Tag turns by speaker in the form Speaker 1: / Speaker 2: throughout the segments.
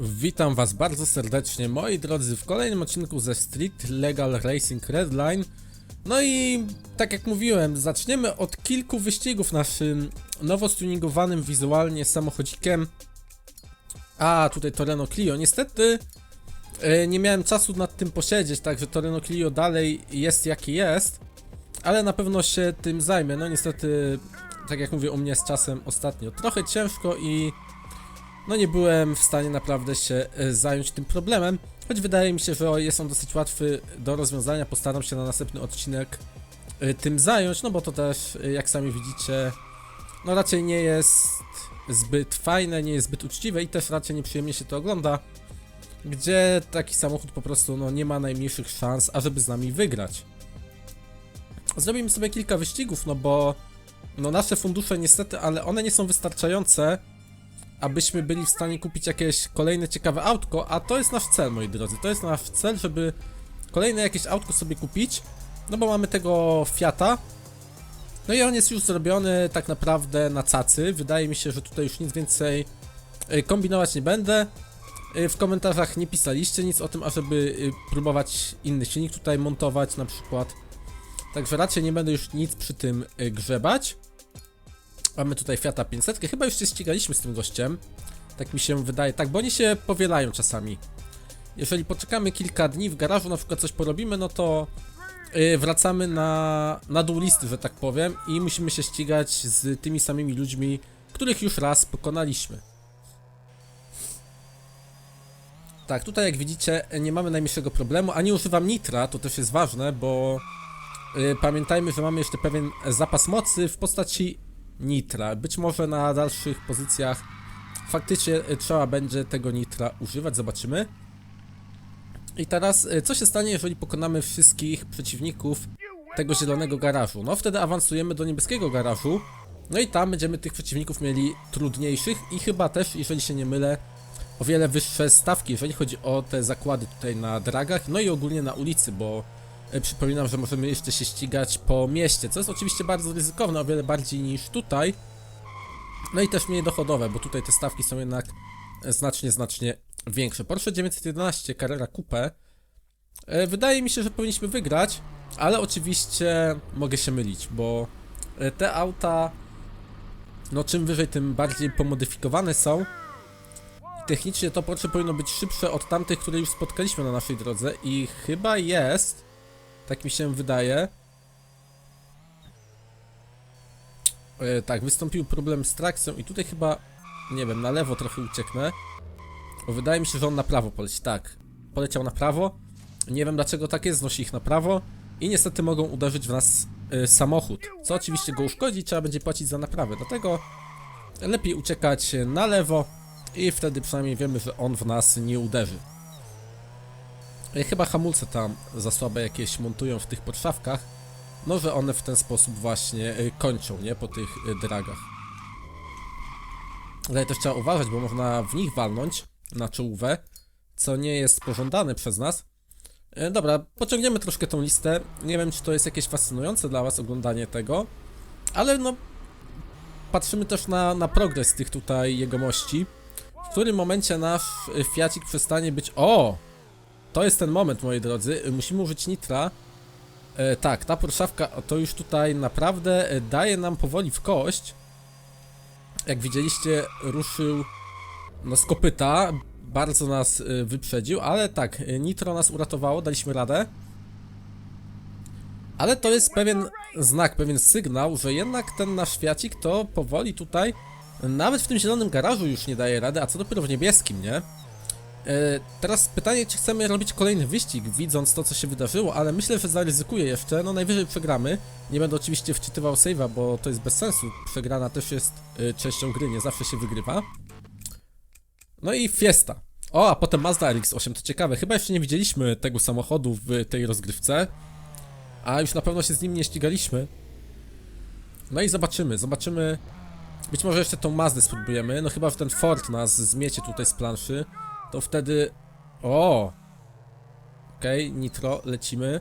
Speaker 1: Witam Was bardzo serdecznie, moi drodzy, w kolejnym odcinku ze Street Legal Racing Redline. No i tak jak mówiłem, zaczniemy od kilku wyścigów naszym nowo stuningowanym wizualnie samochodzikiem. A, tutaj Toreno Clio. Niestety e, nie miałem czasu nad tym posiedzieć, także Toreno Clio dalej jest jaki jest, ale na pewno się tym zajmę. No niestety, tak jak mówię, u mnie z czasem ostatnio trochę ciężko i no nie byłem w stanie naprawdę się e, zająć tym problemem, choć wydaje mi się, że jest on dosyć łatwy do rozwiązania. Postaram się na następny odcinek e, tym zająć, no bo to też, e, jak sami widzicie, no raczej nie jest zbyt fajne, nie jest zbyt uczciwe i też raczej nieprzyjemnie się to ogląda, gdzie taki samochód po prostu no, nie ma najmniejszych szans, ażeby z nami wygrać. Zrobimy sobie kilka wyścigów, no bo no nasze fundusze niestety, ale one nie są wystarczające, abyśmy byli w stanie kupić jakieś kolejne ciekawe autko, a to jest nasz cel, moi drodzy. To jest nasz cel, żeby kolejne jakieś autko sobie kupić, no bo mamy tego Fiata. No i on jest już zrobiony tak naprawdę na cacy. Wydaje mi się, że tutaj już nic więcej y, kombinować nie będę. Y, W komentarzach nie pisaliście nic o tym, ażeby y, próbować inny silnik tutaj montować na przykład. Także raczej nie będę już nic przy tym grzebać. Mamy tutaj Fiata 500. Chyba już się ścigaliśmy z tym gościem. Tak mi się wydaje. Tak, bo oni się powielają czasami. Jeżeli poczekamy kilka dni w garażu, na przykład coś porobimy, no to yy, wracamy na, na dół listy, że tak powiem, i musimy się ścigać z tymi samymi ludźmi, których już raz pokonaliśmy. Tak, tutaj jak widzicie, nie mamy najmniejszego problemu, a nie używam nitra, to też jest ważne, bo yy, pamiętajmy, że mamy jeszcze pewien zapas mocy w postaci nitra. Być może na dalszych pozycjach faktycznie y, trzeba będzie tego nitra używać, zobaczymy. I teraz, y, co się stanie, jeżeli pokonamy wszystkich przeciwników tego zielonego garażu? No wtedy awansujemy do niebieskiego garażu. No i tam będziemy tych przeciwników mieli trudniejszych i chyba też, jeżeli się nie mylę, o wiele wyższe stawki, jeżeli chodzi o te zakłady tutaj na dragach, no i ogólnie na ulicy, bo Przypominam, że możemy jeszcze się ścigać po mieście, co jest oczywiście bardzo ryzykowne, o wiele bardziej niż tutaj. No i też mniej dochodowe, bo tutaj te stawki są jednak e, znacznie, znacznie większe. Porsche 911 Carrera Coupe. E, Wydaje mi się, że powinniśmy wygrać, ale oczywiście mogę się mylić, bo e, te auta, no czym wyżej, tym bardziej pomodyfikowane są. Technicznie to Porsche powinno być szybsze od tamtych, które już spotkaliśmy na naszej drodze i chyba jest tak mi się wydaje. E, tak, wystąpił problem z trakcją i tutaj chyba, nie wiem, na lewo trochę ucieknę. Bo wydaje mi się, że on na prawo poleci. Tak, poleciał na prawo. Nie wiem dlaczego tak jest, znosi ich na prawo. I niestety mogą uderzyć w nas e, samochód. Co oczywiście go uszkodzi, trzeba będzie płacić za naprawę. Dlatego lepiej uciekać na lewo i wtedy przynajmniej wiemy, że on w nas nie uderzy. E, Chyba hamulce tam za słabe jakieś montują w tych podszawkach. No, że one w ten sposób właśnie e, kończą, nie? Po tych e, dragach. Ale też trzeba uważać, bo można w nich walnąć na czołówę, co nie jest pożądane przez nas. Dobra, pociągniemy troszkę tą listę. Nie wiem, czy to jest jakieś fascynujące dla was oglądanie tego, ale no... Patrzymy też na, na progres tych tutaj jegomości. W którym momencie nasz Fiacik przestanie być... O! To jest ten moment, moi drodzy. Musimy użyć nitra. E, tak, ta porszawka to już tutaj naprawdę e, daje nam powoli w kość. Jak widzieliście, ruszył no z kopyta. Bardzo nas e, wyprzedził, ale tak, e, nitro nas uratowało, daliśmy radę. Ale to jest pewien znak, pewien sygnał, że jednak ten nasz Fiacik to powoli tutaj, nawet w tym zielonym garażu już nie daje rady, a co dopiero w niebieskim, nie? E, Teraz pytanie, czy chcemy robić kolejny wyścig, widząc to, co się wydarzyło, ale myślę, że zaryzykuję jeszcze, no najwyżej przegramy. Nie będę oczywiście wczytywał save'a, bo to jest bez sensu. Przegrana też jest y, częścią gry, nie zawsze się wygrywa. No i Fiesta. O, a potem Mazda RX-8, to ciekawe, chyba jeszcze nie widzieliśmy tego samochodu w tej rozgrywce. A już na pewno się z nim nie ścigaliśmy. No i zobaczymy, zobaczymy... Być może jeszcze tą Mazdę spróbujemy, no chyba, że ten Ford nas zmiecie tutaj z planszy to wtedy... O! Okej, okay, nitro, lecimy.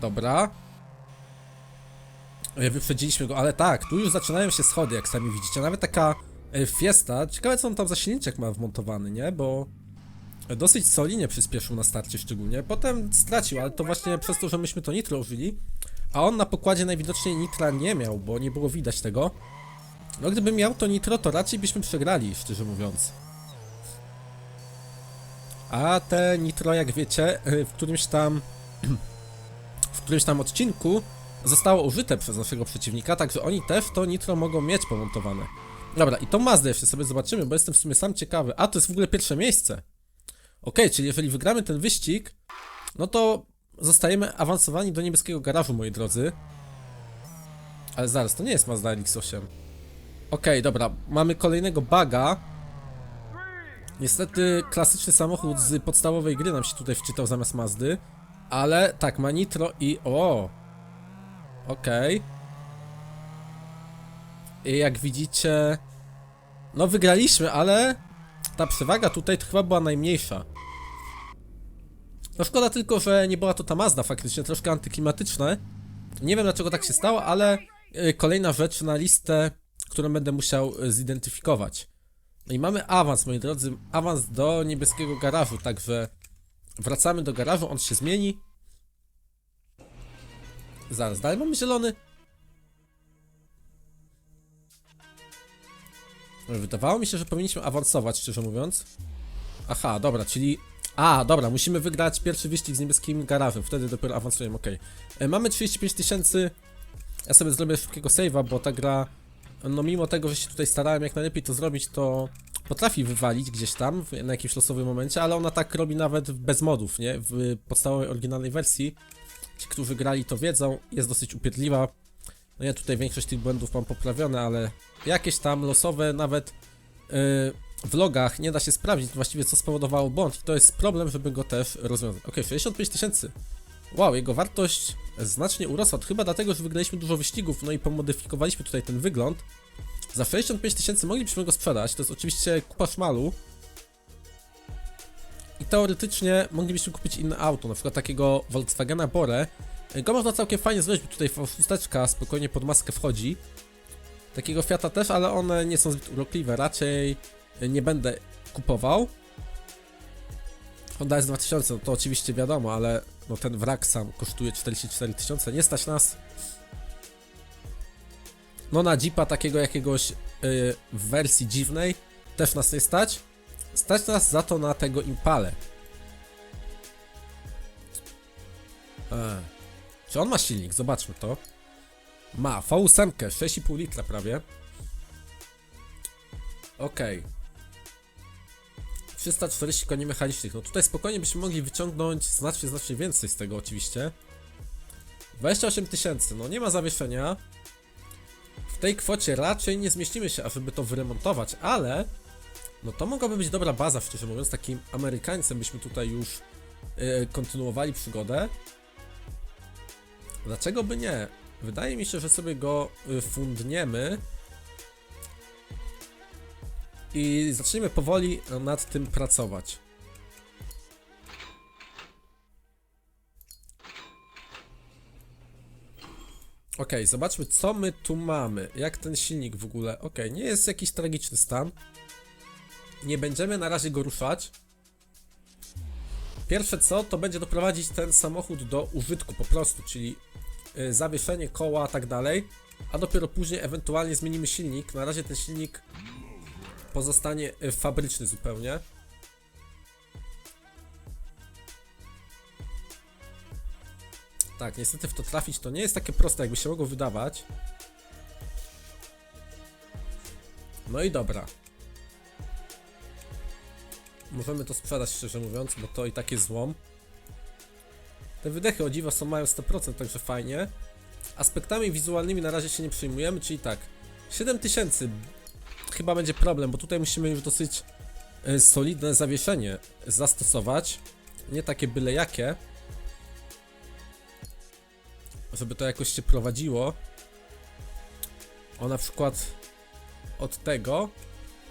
Speaker 1: Dobra. E, Wyprzedziliśmy go, ale tak, tu już zaczynają się schody, jak sami widzicie. Nawet taka E, Fiesta, ciekawe co on tam za silniczek ma wmontowany, nie? Bo dosyć solidnie przyspieszył na starcie szczególnie. Potem stracił, ale to właśnie przez to, że myśmy to nitro użyli. A on na pokładzie najwidoczniej nitra nie miał, bo nie było widać tego. No gdyby miał to nitro, to raczej byśmy przegrali, szczerze mówiąc. A te nitro, jak wiecie, y, w którymś tam w którymś tam odcinku zostało użyte przez naszego przeciwnika, także oni też to nitro mogą mieć pomontowane. Dobra, i tą Mazdę jeszcze sobie zobaczymy, bo jestem w sumie sam ciekawy. A, to jest w ogóle pierwsze miejsce. Okej, czyli jeżeli wygramy ten wyścig, no to zostajemy awansowani do niebieskiego garażu, moi drodzy. Ale zaraz, to nie jest Mazda RX-8. Okej, dobra, mamy kolejnego baga. Niestety klasyczny samochód z podstawowej gry nam się tutaj wczytał zamiast Mazdy. Ale tak, ma nitro i... O! Okej. I jak widzicie... No wygraliśmy, ale... Ta przewaga tutaj to chyba była najmniejsza. No szkoda tylko, że nie była to ta Mazda faktycznie, troszkę antyklimatyczne. Nie wiem dlaczego tak się stało, ale y, kolejna rzecz na listę, którą będę musiał y, zidentyfikować. No i mamy awans, moi drodzy, awans do niebieskiego garażu, także wracamy do garażu, on się zmieni. Zaraz, dalej mamy zielony. Wydawało mi się, że powinniśmy awansować, szczerze mówiąc. Aha, dobra, czyli... A, dobra, musimy wygrać pierwszy wyścig z niebieskim garażem, wtedy dopiero awansujemy, okej. E, Mamy 35 tysięcy. Ja sobie zrobię szybkiego save'a, bo ta gra, no mimo tego, że się tutaj starałem jak najlepiej to zrobić, to potrafi wywalić gdzieś tam, na jakimś losowym momencie, ale ona tak robi nawet bez modów, nie? W podstawowej, oryginalnej wersji. Ci, którzy grali to wiedzą, jest dosyć upierdliwa. No ja tutaj większość tych błędów mam poprawione, ale jakieś tam losowe nawet yy, w logach nie da się sprawdzić właściwie co spowodowało błąd i to jest problem, żeby go też rozwiązać. Ok, 65 tysięcy. Wow, jego wartość znacznie urosła, to chyba dlatego, że wygraliśmy dużo wyścigów, no i pomodyfikowaliśmy tutaj ten wygląd. Za 65 tysięcy moglibyśmy go sprzedać, to jest oczywiście kupa szmalu. I teoretycznie moglibyśmy kupić inne auto, na przykład takiego Volkswagena Bore. Go można całkiem fajnie zrobić, bo tutaj szósteczka spokojnie pod maskę wchodzi. Takiego Fiata też, ale one nie są zbyt urokliwe, raczej nie będę kupował. Honda S2000, no to oczywiście wiadomo, ale no ten wrak sam kosztuje 44 tysiące, nie stać nas. No na Jeepa takiego jakiegoś yy, w wersji dziwnej też nas nie stać. Stać nas za to na tego Impale. Czy on ma silnik? Zobaczmy to. Ma V8, 6,5 litra prawie. Okej. 340 koni mechanicznych. No tutaj spokojnie byśmy mogli wyciągnąć znacznie, znacznie więcej z tego oczywiście. 28 tysięcy, no nie ma zawieszenia. W tej kwocie raczej nie zmieścimy się, ażeby to wyremontować, ale no to mogłaby być dobra baza, szczerze mówiąc. Takim Amerykańcem byśmy tutaj już yy, kontynuowali przygodę. Dlaczego by nie? Wydaje mi się, że sobie go y, fundniemy i zaczniemy powoli nad tym pracować. Ok, zobaczmy co my tu mamy. Jak ten silnik w ogóle. Ok, nie jest jakiś tragiczny stan. Nie będziemy na razie go ruszać. Pierwsze co, to będzie doprowadzić ten samochód do użytku po prostu, czyli y, zawieszenie koła, tak dalej. A dopiero później ewentualnie zmienimy silnik. Na razie ten silnik pozostanie y, fabryczny zupełnie. Tak, niestety w to trafić to nie jest takie proste, jakby się mogło wydawać. No i dobra. Możemy to sprzedać, szczerze mówiąc, bo to i tak jest złom. Te wydechy o dziwo są mają 100%, także fajnie. Aspektami wizualnymi na razie się nie przejmujemy, czyli tak. 7000 chyba będzie problem, bo tutaj musimy już dosyć e, solidne zawieszenie zastosować. Nie takie byle jakie. Żeby to jakoś się prowadziło. O na przykład od tego.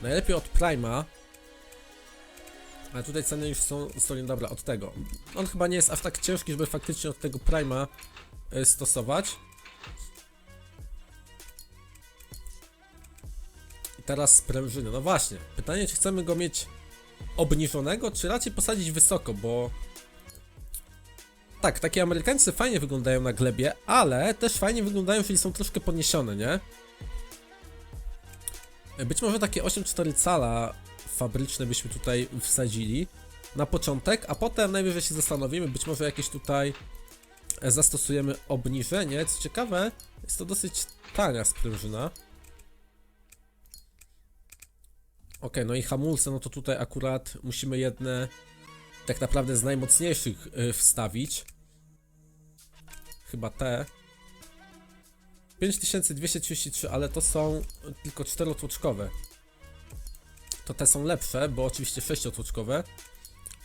Speaker 1: Najlepiej od Prima. Ale tutaj ceny już są solidne. Dobra, od tego. On chyba nie jest aż tak ciężki, żeby faktycznie od tego Prima e, stosować. Teraz sprężyny. No właśnie, pytanie, czy chcemy go mieć obniżonego, czy raczej posadzić wysoko, bo... Tak, takie amerykańcy fajnie wyglądają na glebie, ale też fajnie wyglądają, jeżeli są troszkę podniesione, nie? Być może takie 8,4 cala fabryczne byśmy tutaj wsadzili na początek, a potem najwyżej się zastanowimy, być może jakieś tutaj zastosujemy obniżenie. Co ciekawe, jest to dosyć tania sprężyna. Ok, no i hamulce, no to tutaj akurat musimy jedne tak naprawdę z najmocniejszych y, wstawić. Chyba te. 5233, ale to są tylko czterotłoczkowe. To te są lepsze, bo oczywiście sześciotłoczkowe.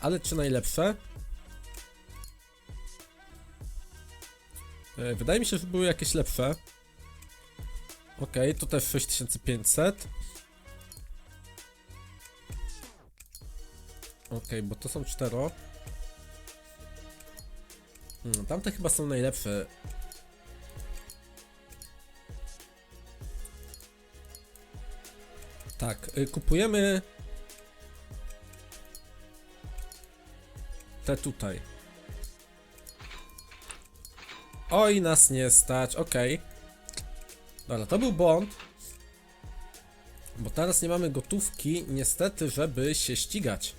Speaker 1: Ale czy najlepsze? E, Wydaje mi się, że były jakieś lepsze. Ok, to też 6500. Okej, bo to są cztero. Hmm, tamte chyba są najlepsze. Tak, y, kupujemy te tutaj. Oj, nas nie stać, okej. Dobra, to był błąd. Bo teraz nie mamy gotówki, niestety, żeby się ścigać.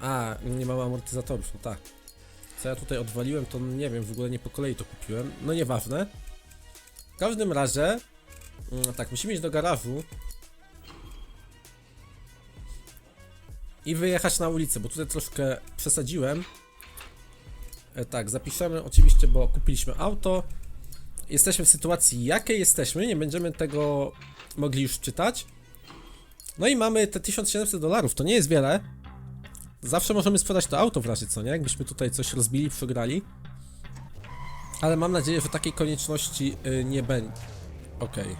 Speaker 1: A, nie mam amortyzatorów, no tak. Co ja tutaj odwaliłem, to nie wiem, w ogóle nie po kolei to kupiłem. No nieważne. W każdym razie, mm, tak, musimy iść do garażu. I wyjechać na ulicę, bo tutaj troszkę przesadziłem. E, tak, zapiszemy oczywiście, bo kupiliśmy auto. Jesteśmy w sytuacji, jakiej jesteśmy, nie będziemy tego mogli już czytać. No i mamy te 1700 dolarów, to nie jest wiele. Zawsze możemy sprzedać to auto w razie co, nie? Jakbyśmy tutaj coś rozbili, przegrali. Ale mam nadzieję, że takiej konieczności y, nie będzie. Okej.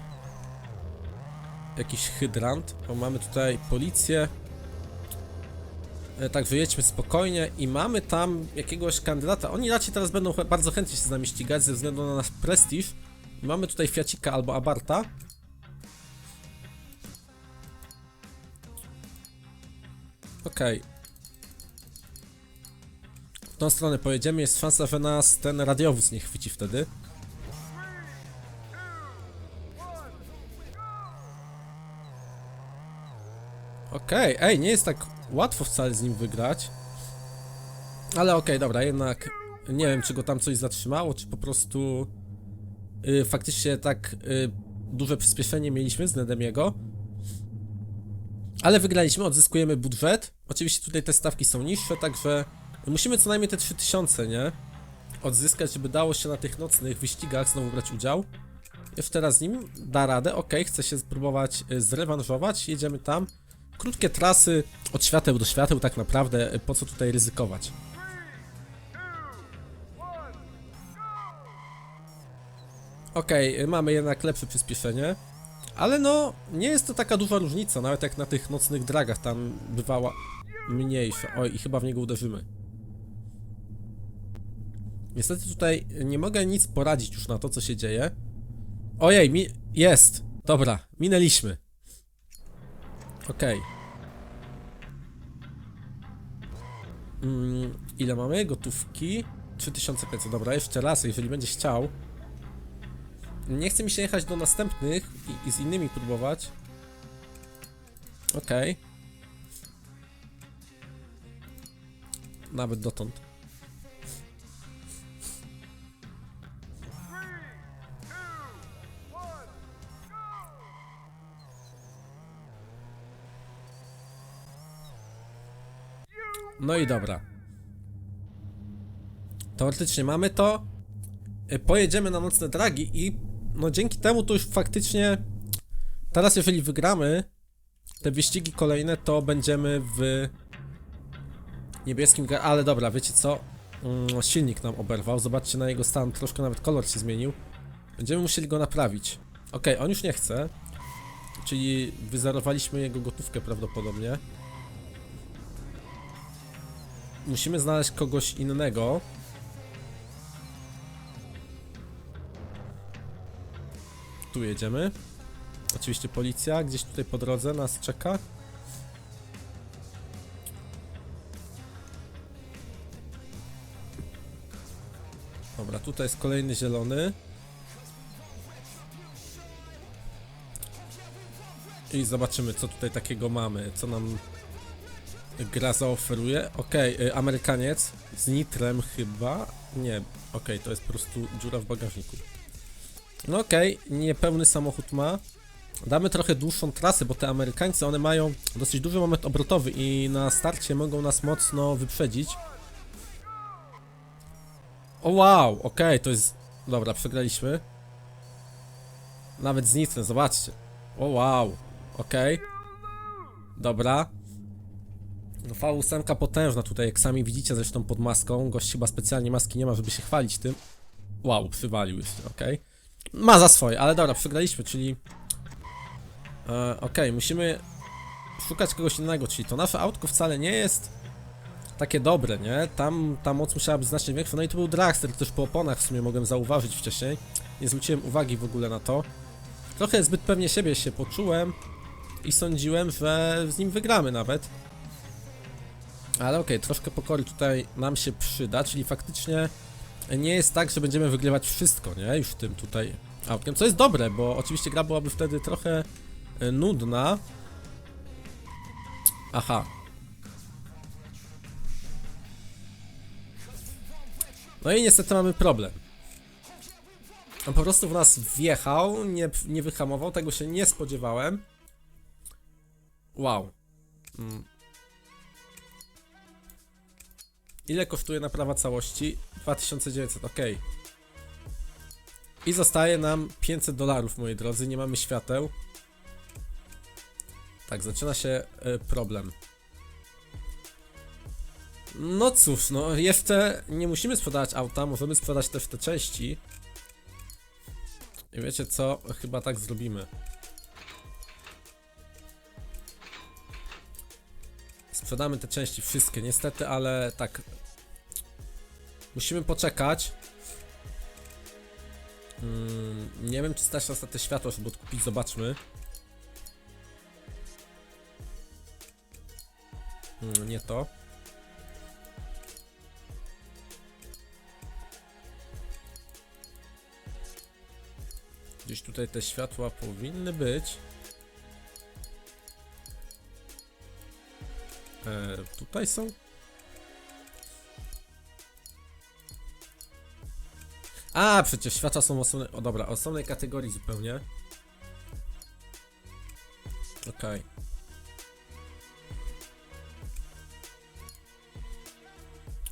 Speaker 1: Jakiś hydrant, bo mamy tutaj policję. E, Także jedźmy spokojnie i mamy tam jakiegoś kandydata. Oni raczej teraz będą bardzo chętnie się z nami ścigać ze względu na nasz prestiż. Mamy tutaj Fiacika albo Abarta. Okej. W tą stronę pojedziemy, jest szansa, że nas ten radiowóz nie chwyci wtedy. Okej, ej, nie jest tak łatwo wcale z nim wygrać. Ale okej, dobra, jednak nie wiem, czy go tam coś zatrzymało, czy po prostu y, faktycznie tak y, duże przyspieszenie mieliśmy względem jego. Ale wygraliśmy, odzyskujemy budżet. Oczywiście tutaj te stawki są niższe, także musimy co najmniej te 3000, nie? Odzyskać, żeby dało się na tych nocnych wyścigach znowu brać udział. Jeszcze teraz z nim da radę, ok, chce się spróbować y, zrewanżować, jedziemy tam. Krótkie trasy, od świateł do świateł tak naprawdę, po co tutaj ryzykować? Y, mamy jednak lepsze przyspieszenie. Ale no, nie jest to taka duża różnica, nawet jak na tych nocnych dragach tam bywała mniejsza. Oj, i chyba w niego uderzymy. Niestety tutaj nie mogę nic poradzić już na to, co się dzieje. Ojej, mi... jest! Dobra, minęliśmy. Okej. Mm, ile mamy? Gotówki? 3500, dobra, jeszcze raz, jeżeli będziesz chciał. Nie chce mi się jechać do następnych i, i z innymi próbować. Okej. Nawet dotąd. No i dobra. Teoretycznie mamy to. Y, Pojedziemy na nocne dragi i no dzięki temu to już faktycznie teraz jeżeli wygramy te wyścigi kolejne, to będziemy w niebieskim, ale dobra, wiecie co? Mm, silnik nam oberwał, zobaczcie na jego stan, troszkę nawet kolor się zmienił. Będziemy musieli go naprawić. Okej, on już nie chce, czyli wyzerowaliśmy jego gotówkę prawdopodobnie. Musimy znaleźć kogoś innego. Tu jedziemy. Oczywiście policja gdzieś tutaj po drodze nas czeka. Dobra, tutaj jest kolejny zielony. I zobaczymy, co tutaj takiego mamy, co nam gra zaoferuje. Okej, y, Amerykaniec z nitrem chyba. Nie, okej, to jest po prostu dziura w bagażniku. No okej, niepełny samochód ma. Damy trochę dłuższą trasę, bo te Amerykańcy, one mają dosyć duży moment obrotowy i na starcie mogą nas mocno wyprzedzić. O wow, okej, to jest... Dobra, przegraliśmy. Nawet z nitrem, zobaczcie. O wow, okej. Dobra. No V8 potężna tutaj, jak sami widzicie zresztą pod maską. Gość chyba specjalnie maski nie ma, żeby się chwalić tym. Wow, przywalił jeszcze, okej. Ma za swoje, ale dobra, przegraliśmy, czyli... E, okej, musimy szukać kogoś innego, czyli to nasze autko wcale nie jest takie dobre, nie? Tam ta moc musiała być znacznie większa, no i to był dragster, też po oponach w sumie mogłem zauważyć wcześniej. Nie zwróciłem uwagi w ogóle na to. Trochę zbyt pewnie siebie się poczułem i sądziłem, że z nim wygramy nawet. Ale okej, troszkę pokory tutaj nam się przyda, czyli faktycznie nie jest tak, że będziemy wygrywać wszystko, nie? Już tym tutaj autkiem, co jest dobre, bo oczywiście gra byłaby wtedy trochę e, nudna. Aha. No i niestety mamy problem. On po prostu w nas wjechał, nie, nie wyhamował, tego się nie spodziewałem. Wow. Mm. Ile kosztuje naprawa całości? 2900, ok. I zostaje nam 500 dolarów, moi drodzy, nie mamy świateł. Tak, zaczyna się y, problem. No cóż, no jeszcze nie musimy sprzedawać auta, możemy sprzedać też te części. I wiecie co? Chyba tak zrobimy. Sprzedamy te części wszystkie, niestety, ale tak. Musimy poczekać. Mm, nie wiem, czy stać nas na te światło, żeby odkupić, zobaczmy. Mm, nie to. Gdzieś tutaj te światła powinny być. E, tutaj są? A, przecież światła są osobnej. O dobra, osobnej kategorii zupełnie. Okej.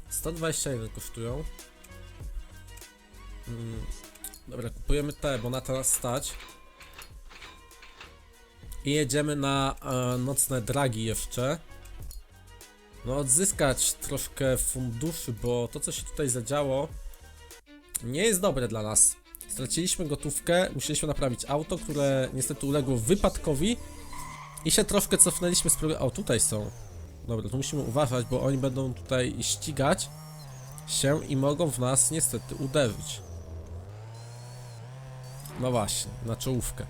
Speaker 1: Sto dwadzieścia jeden kosztują. Mm, dobra, kupujemy te, bo na to nas stać. I jedziemy na e, nocne dragi jeszcze. No, odzyskać troszkę funduszy, bo to, co się tutaj zadziało, nie jest dobre dla nas. Straciliśmy gotówkę, musieliśmy naprawić auto, które niestety uległo wypadkowi i się troszkę cofnęliśmy z programu. O, tutaj są. Dobra, tu musimy uważać, bo oni będą tutaj ścigać się i mogą w nas niestety uderzyć. No właśnie, na czołówkę.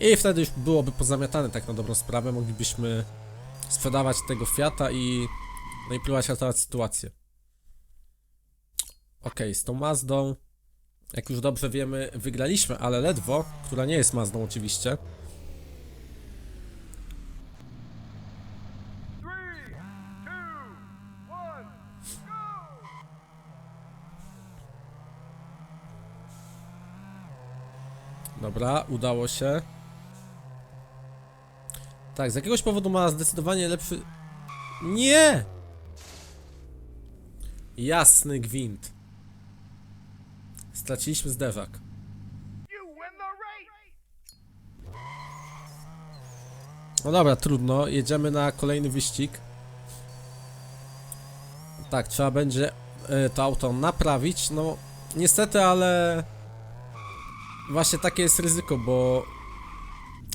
Speaker 1: I wtedy już byłoby pozamiatane tak na dobrą sprawę, moglibyśmy sprzedawać tego Fiata i no i ratować sytuację. Okej, z tą Mazdą, jak już dobrze wiemy, wygraliśmy, ale ledwo, która nie jest Mazdą oczywiście. Dobra, udało się. Tak, z jakiegoś powodu ma zdecydowanie lepszy... Nie! Jasny gwint. Straciliśmy zderzak. No dobra, trudno. Jedziemy na kolejny wyścig. Tak, trzeba będzie e, to auto naprawić. No, niestety, ale właśnie takie jest ryzyko, bo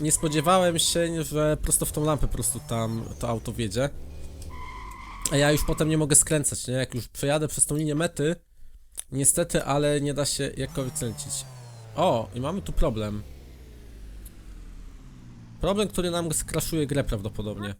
Speaker 1: nie spodziewałem się, że prosto w tą lampę po prostu tam to auto wiedzie. A ja już potem nie mogę skręcać, nie? Jak już przejadę przez tą linię mety, niestety, ale nie da się jakkolwiek kręcić. O, i mamy tu problem. Problem, który nam skraszuje grę prawdopodobnie.